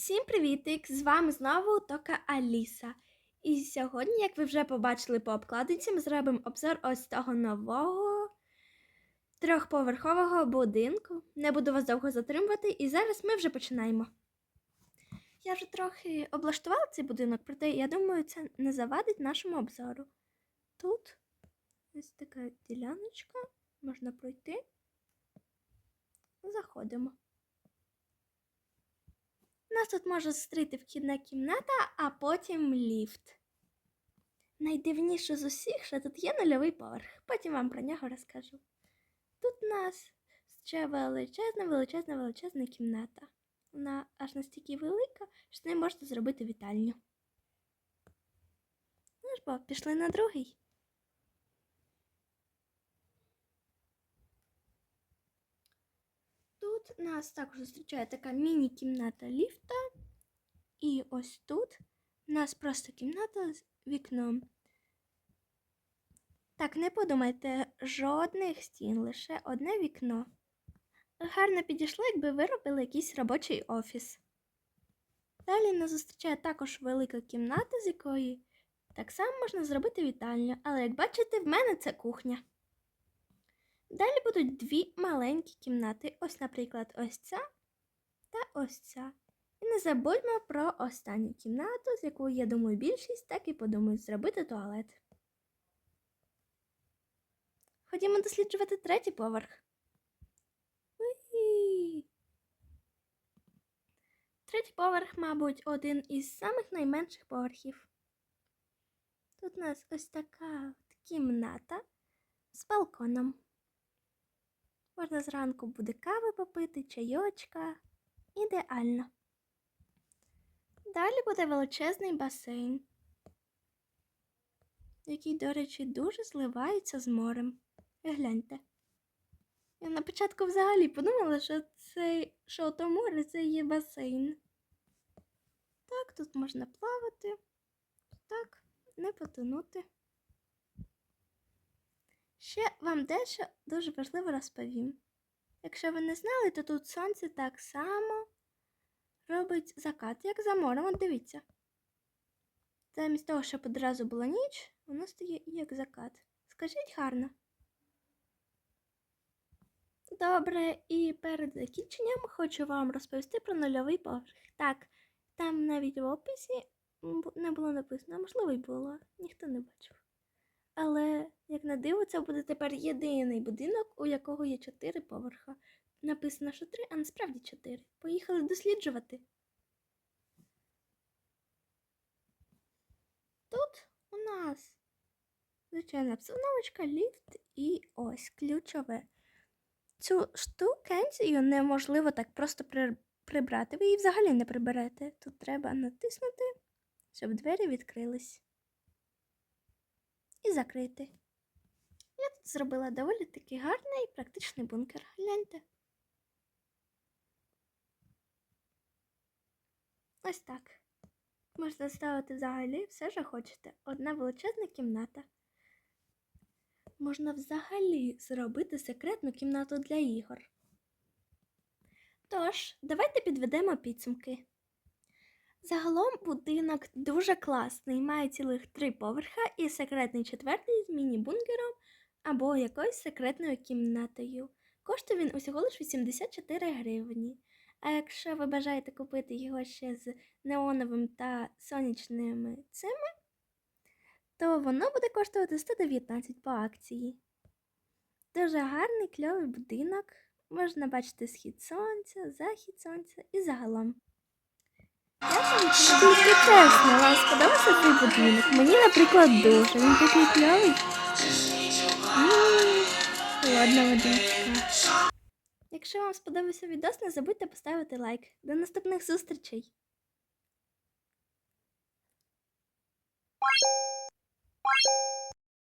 Всім привітик! З вами знову Тока Аліса. І сьогодні, як ви вже побачили по обкладинці, ми зробимо обзор ось того нового трьохповерхового будинку. Не буду вас довго затримувати, і зараз ми вже починаємо. Я вже трохи облаштувала цей будинок, проте я думаю, це не завадить нашому обзору. Тут ось така діляночка, можна пройти. Заходимо. Нас тут може зустріти вхідна кімната, а потім ліфт. Найдивніше з усіх, що тут є нульовий поверх. Потім вам про нього розкажу. Тут у нас ще величезна, величезна, величезна кімната. Вона аж настільки велика, що з нею можна зробити вітальню. Ну ж бо, пішли на другий. Тут нас також зустрічає така міні-кімната ліфта. І ось тут у нас просто кімната з вікном. Так, не подумайте, жодних стін, лише одне вікно. Гарно підійшло, якби ви робили якийсь робочий офіс. Далі нас зустрічає також велика кімната, з якої так само можна зробити вітальню, але як бачите, в мене це кухня. Далі будуть дві маленькі кімнати. Ось, наприклад, ось ця та ось ця. І не забудьмо про останню кімнату, з якою, я думаю, більшість так і подумають зробити туалет. Ходімо досліджувати третій поверх. Третій поверх, мабуть, один із самих найменших поверхів. Тут у нас ось така кімната з балконом. Можна зранку буде кави попити, чайочка. Ідеально. Далі буде величезний басейн, який, до речі, дуже зливається з морем. Гляньте. Я на початку взагалі подумала, що це що то море це є басейн. Так, тут можна плавати. Так, не потонути. Ще вам дещо дуже важливо розповім. Якщо ви не знали, то тут сонце так само робить закат, як за морем. От дивіться. Замість того, щоб одразу була ніч, воно стає як закат. Скажіть гарно. Добре, і перед закінченням хочу вам розповісти про нульовий поверх. Так, там навіть в описі не було написано, можливо й було, ніхто не бачив. Але, як на диво, це буде тепер єдиний будинок, у якого є чотири поверха. Написано, що три, а насправді чотири. Поїхали досліджувати. Тут у нас звичайна обстановочка, ліфт і ось ключове. Цю штукенцію неможливо так просто прибрати. Ви її взагалі не приберете. Тут треба натиснути, щоб двері відкрились і закрити. Я тут зробила доволі таки гарний і практичний бункер. Гляньте. Ось так. Можна ставити взагалі все, що хочете. Одна величезна кімната. Можна взагалі зробити секретну кімнату для ігор. Тож, давайте підведемо підсумки. Загалом будинок дуже класний, має цілих три поверха і секретний четвертий з міні-бункером або якоюсь секретною кімнатою. Коштує він усього лише 84 гривні. А якщо ви бажаєте купити його ще з неоновим та сонячними цими, то воно буде коштувати 119 по акції. Дуже гарний кльовий будинок. Можна бачити схід сонця, захід сонця і загалом. Тільки чесно, вам сподобався цей будинок? Мені, наприклад, дуже. Він такий кльовий. Ладно, водичка. Якщо вам сподобався відос, не забудьте поставити лайк. До наступних зустрічей!